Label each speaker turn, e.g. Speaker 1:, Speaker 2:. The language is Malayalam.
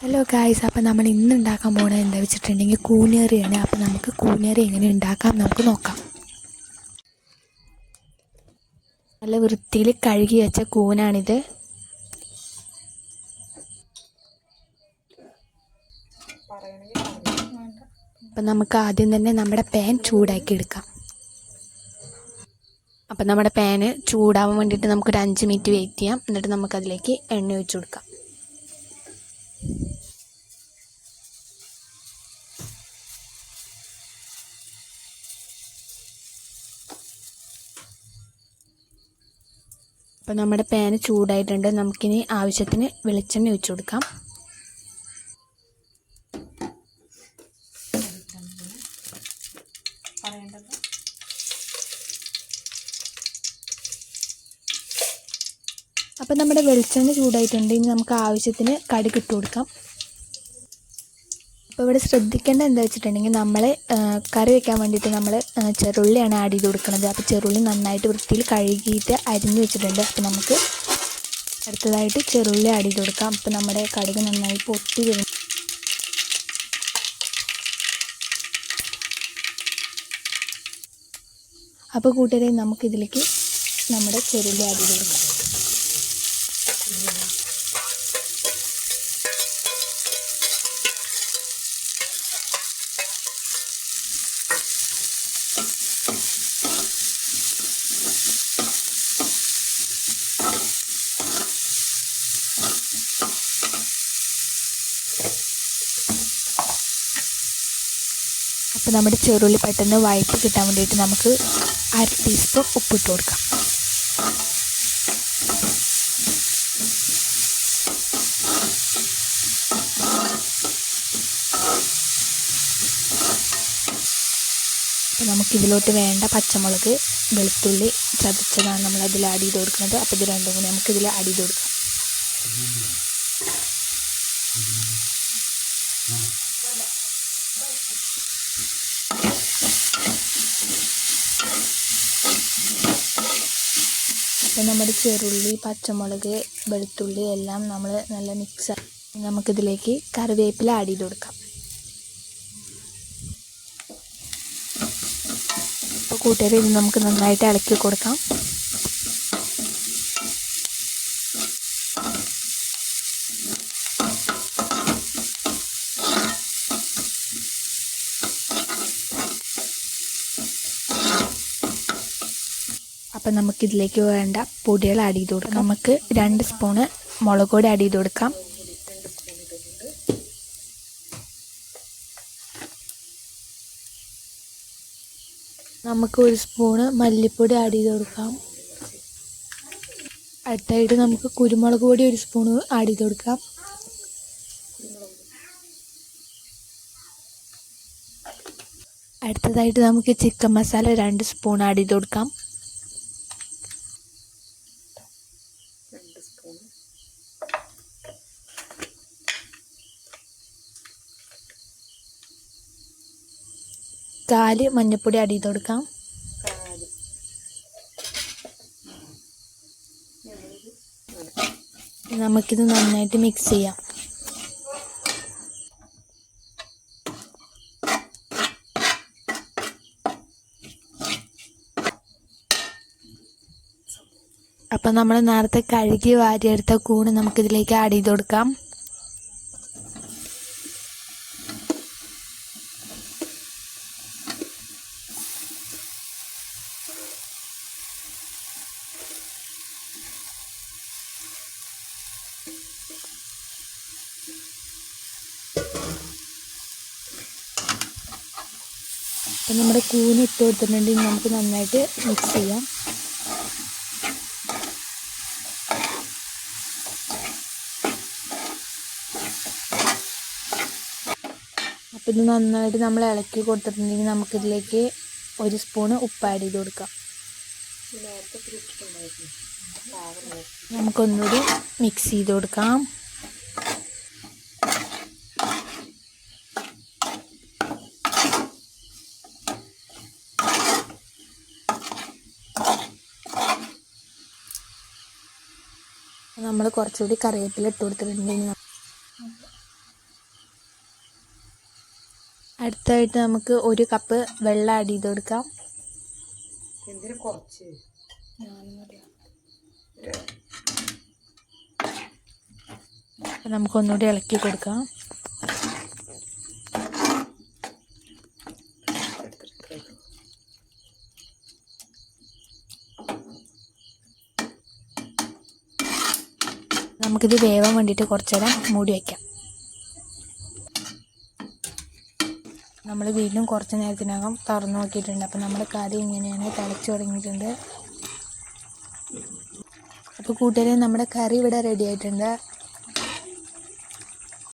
Speaker 1: ഹലോ ഗായ്സ് അപ്പോൾ നമ്മൾ ഇന്ന് ഉണ്ടാക്കാൻ പോകുന്നത് എന്താ വെച്ചിട്ടുണ്ടെങ്കിൽ കൂനേറിയാണ്. അപ്പോൾ നമുക്ക് കൂനേറി എങ്ങനെ ഉണ്ടാക്കാം നമുക്ക് നോക്കാം. നല്ല വൃത്തിയിൽ കഴുകി വെച്ച കൂനാണിത്. അപ്പം നമുക്ക് ആദ്യം തന്നെ നമ്മുടെ പാൻ ചൂടാക്കി എടുക്കാം. അപ്പം നമ്മുടെ പാന് ചൂടാവാൻ വേണ്ടിയിട്ട് നമുക്കൊരു അഞ്ച് മിനിറ്റ് വെയിറ്റ് ചെയ്യാം. എന്നിട്ട് നമുക്കതിലേക്ക് എണ്ണ ഒഴിച്ചു കൊടുക്കാം. അപ്പോൾ നമ്മുടെ പാന് ചൂടായിട്ടുണ്ട്. നമുക്കിനി ആവശ്യത്തിന് വെളിച്ചെണ്ണ ഒഴിച്ചു കൊടുക്കാം. അപ്പോൾ നമ്മുടെ വെളിച്ചെണ്ണ ചൂടായിട്ടുണ്ട്. ഇനി നമുക്ക് ആവശ്യത്തിന് കടുക് ഇട്ട് കൊടുക്കാം. അപ്പോൾ ഇവിടെ ശ്രദ്ധിക്കേണ്ട എന്താ വെച്ചിട്ടുണ്ടെങ്കിൽ നമ്മൾ കറി വെക്കാൻ വേണ്ടിയിട്ട് നമ്മൾ ചെറുള്ളിയാണ് ആഡ് ചെയ്ത് കൊടുക്കുന്നത്. അപ്പോൾ ചെറുള്ളി നന്നായിട്ട് വൃത്തിയിൽ കഴുകിയിട്ട് അരിഞ്ഞ് വെച്ചിട്ടുണ്ട്. അപ്പോൾ നമുക്ക് അടുത്തതായിട്ട് ചെറുള്ളി ആഡ് ചെയ്ത് കൊടുക്കാം. അപ്പോൾ നമ്മുടെ കടുക് നന്നായി പൊട്ടി വരും. അപ്പോൾ കൂട്ടുകാരെ നമുക്കിതിലേക്ക് നമ്മുടെ ചെറുള്ളി ആഡ് ചെയ്ത് കൊടുക്കാം. അപ്പോൾ നമ്മുടെ ചെറുള്ളി പെട്ടെന്ന് വഴറ്റി കിട്ടാൻ വേണ്ടിയിട്ട് നമുക്ക് അര ടീസ്പൂൺ ഉപ്പിട്ട് കൊടുക്കാം. അപ്പോൾ നമുക്കിതിലോട്ട് വേണ്ട പച്ചമുളക് വെളുത്തുള്ളി ചതച്ചതാണ് നമ്മൾ അതിൽ ആഡ് ചെയ്ത് കൊടുക്കുന്നത്. അപ്പോൾ ഇത് രണ്ടും കൂടി നമുക്കിതിൽ ആഡ് ചെയ്ത് കൊടുക്കാം. അപ്പോൾ നമ്മുടെ ചെറുള്ളി പച്ചമുളക് വെളുത്തുള്ളി എല്ലാം നമ്മൾ നല്ല മിക്സ് നമുക്കിതിലേക്ക് കറിവേപ്പില ആഡ് ചെയ്ത് കൊടുക്കാം. അപ്പോൾ കൂട്ടുകാരെ ഇത് നമുക്ക് നന്നായിട്ട് ഇളക്കി കൊടുക്കാം. അപ്പം നമുക്കിതിലേക്ക് വേണ്ട പൊടികൾ ആഡ് ചെയ്ത് കൊടുക്കാം. നമുക്ക് രണ്ട് സ്പൂണ് മുളക് പൊടി ആഡ് ചെയ്ത് കൊടുക്കാം. നമുക്ക് ഒരു സ്പൂണ് മല്ലിപ്പൊടി ആഡ് ചെയ്ത് കൊടുക്കാം. അടുത്തായിട്ട് നമുക്ക് കുരുമുളക് പൊടി ഒരു സ്പൂണ് ആഡ് ചെയ്ത് കൊടുക്കാം. അടുത്തതായിട്ട് നമുക്ക് ചിക്കൻ മസാല രണ്ട് സ്പൂൺ ആഡ് ചെയ്ത് കൊടുക്കാം. കാൽ മഞ്ഞപ്പൊടി അടി ചെയ്ത് കൊടുക്കാം. നമുക്കിത് നന്നായിട്ട് മിക്സ് ചെയ്യാം. അപ്പം നമ്മൾ നേരത്തെ കഴുകി വാരിയെടുത്ത കൂണ് നമുക്കിതിലേക്ക് ആഡ് ചെയ്ത് കൊടുക്കാം. അപ്പം നമ്മുടെ കൂന് ഇട്ട് കൊടുത്തിട്ടുണ്ടെങ്കിൽ നമുക്ക് നന്നായിട്ട് മിക്സ് ചെയ്യാം. അപ്പം ഇത് നന്നായിട്ട് നമ്മൾ ഇളക്കി കൊടുത്തിട്ടുണ്ടെങ്കിൽ നമുക്കിതിലേക്ക് ഒരു സ്പൂണ് ഉപ്പ് ആഡ് ചെയ്ത് കൊടുക്കാം. നമുക്കൊന്നുകൂടി മിക്സ് ചെയ്ത് കൊടുക്കാം. നമ്മൾ കുറച്ചുകൂടി കറിവേപ്പില ഇട്ട് കൊടുത്തിട്ടുണ്ടെങ്കിൽ അടുത്തതായിട്ട് നമുക്ക് ഒരു കപ്പ് വെള്ളം ആഡ് ചെയ്ത് കൊടുക്കാം.
Speaker 2: എന്തിനു കുറച്ച്?
Speaker 1: അപ്പം നമുക്കൊന്നുകൂടി ഇളക്കി കൊടുക്കാം. നമുക്കിത് വേവാൻ വേണ്ടിയിട്ട് കുറച്ചേരം മൂടി വയ്ക്കാം നമ്മൾ വീണ്ടും കുറച്ച് നേരത്തിനകം തുറന്നു നോക്കിയിട്ടുണ്ട്. അപ്പോൾ നമ്മുടെ കറി ഇങ്ങനെയാണ് തിളച്ച് തുടങ്ങിയിട്ടുണ്ട്. അപ്പോൾ കൂട്ടുകാരെ നമ്മുടെ കറി ഇവിടെ റെഡി ആയിട്ടുണ്ട്.